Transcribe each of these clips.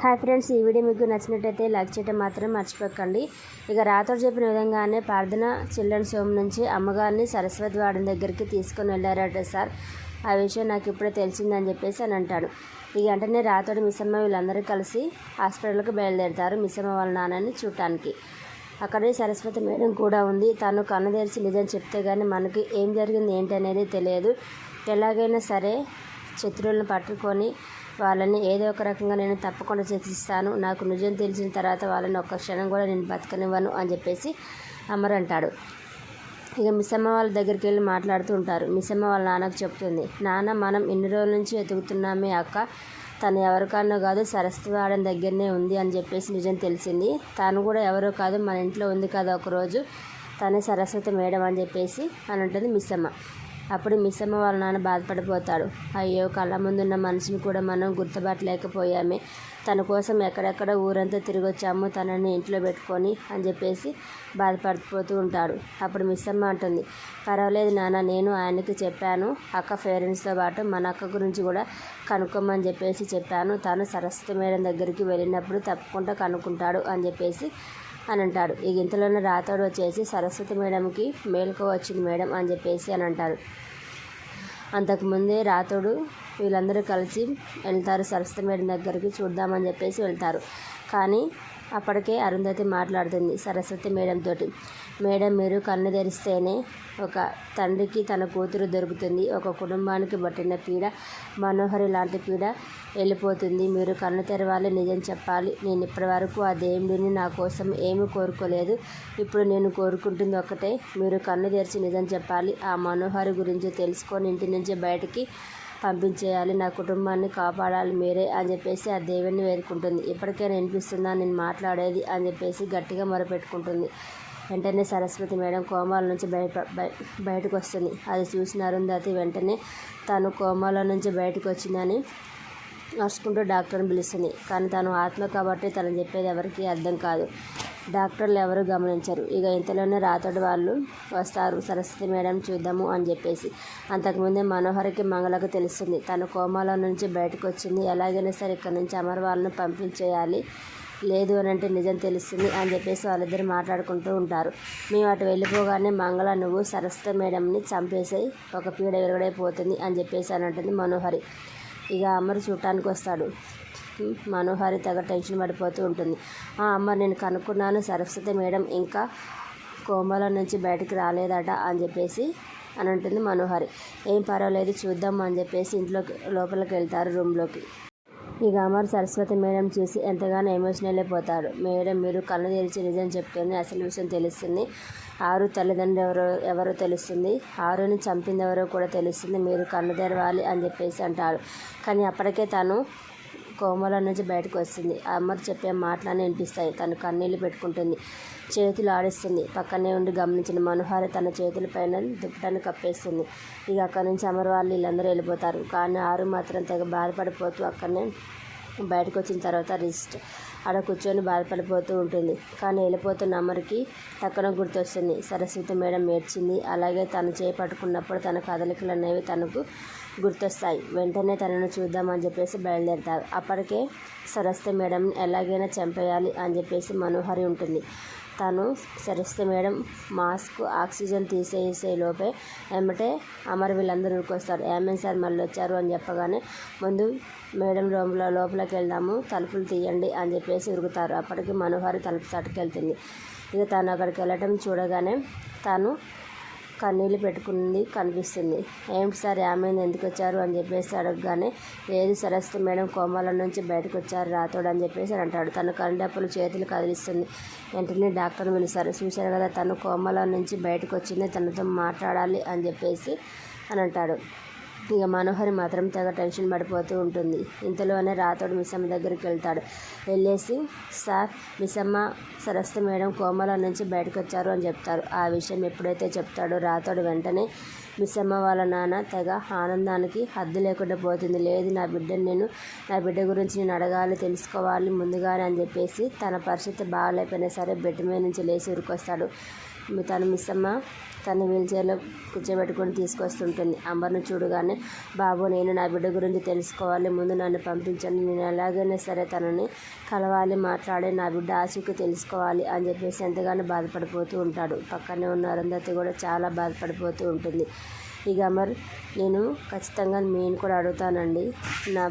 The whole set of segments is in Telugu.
హాయ్ ఫ్రెండ్స్ ఈ వీడియో మీకు నచ్చినట్టయితే లైక్ చేయడం మాత్రం మర్చిపోకండి. ఇక రాత్రి చెప్పిన విధంగానే ప్రార్థన చిల్డ్రన్స్ హోమ్ నుంచి అమ్మగారిని సరస్వతి వాడి దగ్గరికి తీసుకొని వెళ్ళారట సార్. ఆ విషయం నాకు ఇప్పుడే తెలిసిందని చెప్పేసి అని అంటాడు. ఇక వెంటనే రాతోడు మిస్సమ్మ వీళ్ళందరూ కలిసి హాస్పిటల్కి బయలుదేరుతారు మిస్సమ్మ వాళ్ళ నాన్నని చూడటానికి. అక్కడే సరస్వతి మేడం కూడా ఉంది. తను కన్ను తెరిచి నిజం చెప్తే కానీ మనకి ఏం జరిగింది ఏంటి అనేది తెలియదు. ఎలాగైనా సరే శత్రువులను పట్టుకొని వాళ్ళని ఏదో ఒక రకంగా నేను తప్పకుండా శిక్షిస్తాను నాకు నిజం తెలిసిన తర్వాత వాళ్ళని ఒక్క క్షణం కూడా నేను బతకనివ్వను అని చెప్పేసి అమర్ అంటాడు. ఇక మిస్సమ్మ వాళ్ళ దగ్గరికి వెళ్ళి మాట్లాడుతూ ఉంటారు. మిస్సమ్మ వాళ్ళ నాన్నకు చెప్తుంది నాన్న మనం ఇన్ని రోజుల నుంచి ఎతుకుతున్నామే అక్క. తను ఎవరికన్నా కాదు సరస్వతి వాడని దగ్గరనే ఉంది అని చెప్పేసి నిజం తెలిసింది. తను కూడా ఎవరో కాదు మన ఇంట్లో ఉంది కదా ఒకరోజు. తనే సరస్వతి మేడం అని చెప్పేసి అని ఉంటుంది మిస్సమ్మ. అప్పుడు మిస్సమ్మ వాళ్ళ నాన్న బాధపడిపోతాడు. అయ్యో కళ్ళ ముందున్న మనిషిని కూడా మనం గుర్తుపట్టలేకపోయామే. తన కోసం ఎక్కడెక్కడ ఊరంతా తిరిగి వచ్చాము తనని ఇంట్లో పెట్టుకొని అని చెప్పేసి బాధపడిపోతూ ఉంటాడు. అప్పుడు మిస్సమ్మ అంటుంది పర్వాలేదు నాన్న నేను ఆయనకి చెప్పాను. అక్క పేరెంట్స్తో పాటు మన అక్క గురించి కూడా కనుక్కోమని చెప్పేసి చెప్పాను. తను సరస్వతి మేడం దగ్గరికి వెళ్ళినప్పుడు తప్పకుండా కనుక్కుంటాడు అని చెప్పేసి అని అంటాడు ఈ ఇంతలోనే రాతోడు వచ్చేసి సరస్వతి మేడంకి మేలుకు వచ్చింది మేడం అని చెప్పేసి అని అంటారు అంతకుముందే రాతోడు వీళ్ళందరూ కలిసి వెళ్తారు సరస్వతి మేడం దగ్గరికి చూద్దామని చెప్పేసి వెళ్తారు. కానీ అప్పటికే అరుంధతి మాట్లాడుతుంది సరస్వతి మేడంతో తోటి మేడం మీరు కన్ను తెరిస్తేనే ఒక తండ్రికి తన కూతురు దొరుకుతుంది. ఒక కుటుంబానికి పట్టిన పీడ మనోహరి లాంటి పీడ వెళ్ళిపోతుంది. మీరు కన్ను తెరవాలి నిజం చెప్పాలి. నేను ఇప్పటి వరకు ఆ దేవుడిని నా కోసం ఏమీ కోరుకోలేదు. ఇప్పుడు నేను కోరుకుంటుంది ఒకటే మీరు కన్ను తెరిచి నిజం చెప్పాలి. ఆ మనోహరి గురించి తెలుసుకొని ఇంటి నుంచి బయటికి పంపించేయాలి. నా కుటుంబాన్ని కాపాడాలి మీరే అని చెప్పేసి ఆ దేవుడిని వేడుకుంటుంది. ఇప్పటికైనా వినిపిస్తుందా? నేను మాట్లాడేది అని చెప్పేసి గట్టిగా మొరపెట్టుకుంటుంది. వెంటనే సరస్వతి మేడం కోమాల నుంచి బయట బయటకు వస్తుంది. అది చూసిన అరుంధతి వెంటనే తను కోమాల నుంచి బయటకు వచ్చిందని నడుచుకుంటూ డాక్టర్ని పిలుస్తుంది. కానీ తను ఆత్మ కాబట్టి తను చెప్పేది ఎవరికి అర్థం కాదు. డాక్టర్లు ఎవరు గమనించరు. ఇక ఇంతలోనే రాతోడు వాళ్ళు వస్తారు. సరస్వతి మేడం చూద్దాము అని చెప్పేసి. అంతకుముందే మనోహర్కి మంగళకు తెలుస్తుంది. తను కోమాలో నుంచి బయటకు వచ్చింది. ఎలాగైనా సరే ఇక్కడ నుంచి అమర్ వాళ్ళను పంపించేయాలి. లేదు అని అంటే నిజం తెలుస్తుంది అని చెప్పేసి వాళ్ళిద్దరు మాట్లాడుకుంటూ ఉంటారు. మేము అటు వెళ్ళిపోగానే మంగళ నువ్వు సరస్వతి మేడంని చంపేసాయి ఒక పీడ విరగడైపోతుంది అని చెప్పేసి అని అంటుంది మనోహరి. ఇక అమ్మరు చూడటానికి వస్తాడు. మనోహరి తగ్గ టెన్షన్ పడిపోతూ ఉంటుంది. ఆ అమ్మ నేను కనుక్కున్నాను సరస్వతి మేడం ఇంకా కోమల నుంచి బయటికి రాలేదట అని చెప్పేసి అని అంటుంది మనోహరి. ఏం పర్వాలేదు చూద్దాం అని చెప్పేసి ఇంట్లోకి లోపలికి వెళ్తారు రూమ్లోకి. ఇక అమర్ సరస్వతి మేడం చూసి ఎంతగానో ఎమోషనల్ అయిపోతాడు మేడం మీరు కళ్ళు తెరిచి నిజం చెప్తుంది అసలు విషయం తెలుస్తుంది. ఆరు తల్లిదండ్రులు ఎవరో ఎవరో తెలుస్తుంది. ఆరుని చంపింది ఎవరో కూడా తెలుస్తుంది. మీరు కన్ను తెరవాలి అని చెప్పేసి అంటాడు కానీ అప్పటికే తను కోమల నుంచి బయటకు వస్తుంది. అమ్మర్ చెప్పే మాటలన్నీ వినిపిస్తాయి. తను కన్నీళ్ళు పెట్టుకుంటుంది. చేతులు ఆడిస్తుంది. పక్కనే ఉండి గమనించిన మనోహరి తన చేతుల పైన దుప్పటాన్ని కప్పేస్తుంది. ఇక అక్కడి నుంచి అమర్ వాళ్ళు వీళ్ళందరూ వెళ్ళిపోతారు. కానీ ఆరు మాత్రం తెగ బాధపడిపోతూ అక్కడనే బయటకు వచ్చిన తర్వాత రిస్ట్ ఆడ కూర్చొని బాధపడిపోతూ ఉంటుంది. కానీ వెళ్ళిపోతున్న అమరికి టక్కన గుర్తొస్తుంది. సరస్వతి మేడం ఏడ్చింది. అలాగే తను చేపట్టుకున్నప్పుడు తన కదలికలు అనేవి తనకు గుర్తొస్తాయి. వెంటనే తనను చూద్దామని చెప్పేసి బయలుదేరుతారు. అప్పటికే సరస్వతి మేడం ఎలాగైనా చంపేయాలి అని చెప్పేసి మనోహరి ఉంటుంది. తను సరస్వతి మేడం మాస్క్ ఆక్సిజన్ తీసేసే లోపే ఏమంటే అమర్ వీళ్ళందరూ ఉరికొస్తారు ఏమేమి సార్ మళ్ళీ వచ్చారు అని చెప్పగానే ముందు మేడం రూమ్లో లోపలికి వెళ్దాము తలుపులు తీయండి అని చెప్పేసి ఉరుకుతారు. అప్పటికి మనోహరి తలుపు తట్టుకెళ్తుంది ఇక తను అక్కడికి వెళ్ళటం చూడగానే తను కన్నీళ్ళు పెట్టుకుంది కనిపిస్తుంది. ఏమిటి సార్ ఏమైంది ఎందుకు వచ్చారు అని చెప్పేసి అడగగానే లేదు సరస్వతి మేడం కోమాల నుంచి బయటకు వచ్చారు రాతోడు అని చెప్పేసి అంటాడు. తను కండప్పులు చేతులు కదిలిస్తుంది. వెంటనే డాక్టర్ని పిలుస్తారు. చూశారు కదా తను కోమాల నుంచి బయటకు వచ్చింది తనతో మాట్లాడాలి అని చెప్పేసి అని అంటాడు. ఇక మనోహరి మాత్రం తెగ టెన్షన్ పడిపోతూ ఉంటుంది. ఇంతలోనే రాతోడు మిస్సమ్మ దగ్గరికి వెళ్తాడు. వెళ్ళేసి సార్ మిస్సమ్మ సరస్వ మేడం కోమలో నుంచి బయటకు వచ్చారు అని చెప్తారు. ఆ విషయం ఎప్పుడైతే చెప్తాడో రాతోడు వెంటనే మిస్సమ్మ వాళ్ళ నాన్న తెగ ఆనందానికి హద్దు లేకుండా పోతుంది. లేదు నా బిడ్డను నేను నా బిడ్డ గురించి నేను అడగాలి తెలుసుకోవాలి ముందుగానే అని చెప్పేసి తన పరిస్థితి బాగాలేకపోయినా సరే బెడ్ మీద నుంచి లేచి ఉరికొస్తాడు. తను మిస్సమ్మ తను వీల్చైర్లో కూర్చోబెట్టుకొని తీసుకొస్తుంటుంది. అంబర్ను చూడగానే బాబు నేను నా బిడ్డ గురించి తెలుసుకోవాలి. ముందు నన్ను పంపించండి. నేను ఎలాగైనా సరే తనని కలవాలి మాట్లాడి నా బిడ్డ ఆశకు తెలుసుకోవాలి అని చెప్పేసి ఎంతగానో బాధపడిపోతూ ఉంటాడు. పక్కనే ఉన్న అరుంధతి కూడా చాలా బాధపడిపోతూ ఉంటుంది. ఇక అమర్ నేను ఖచ్చితంగా నేను కూడా అడుగుతానండి. నా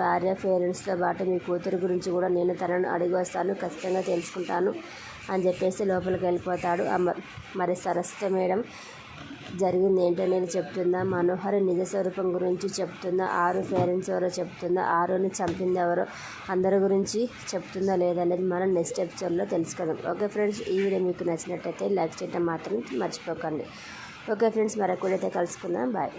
భార్య పేరెంట్స్తో పాటు మీ కూతురు గురించి కూడా నేను తనను అడిగి వస్తాను ఖచ్చితంగా తెలుసుకుంటాను అని చెప్పేసి లోపలికి వెళ్ళిపోతాడు. అమర్ మరి సరస్వతి మేడం జరిగింది ఏంటో నేను చెప్తుందా? మనోహరి నిజ స్వరూపం గురించి చెప్తుందా? ఆరు పేరెంట్స్ ఎవరో చెప్తుందా? ఆరుని చంపింది ఎవరో అందరి గురించి చెప్తుందా లేదనేది మనం నెక్స్ట్ ఎపిసోడ్లో తెలుసుకుందాం. ఓకే ఫ్రెండ్స్ ఈ వీడియో మీకు నచ్చినట్టయితే లైక్ చేయడం మాత్రం మర్చిపోకండి. ఓకే ఫ్రెండ్స్ మరొకడైతే కలుసుకుందాం. బాయ్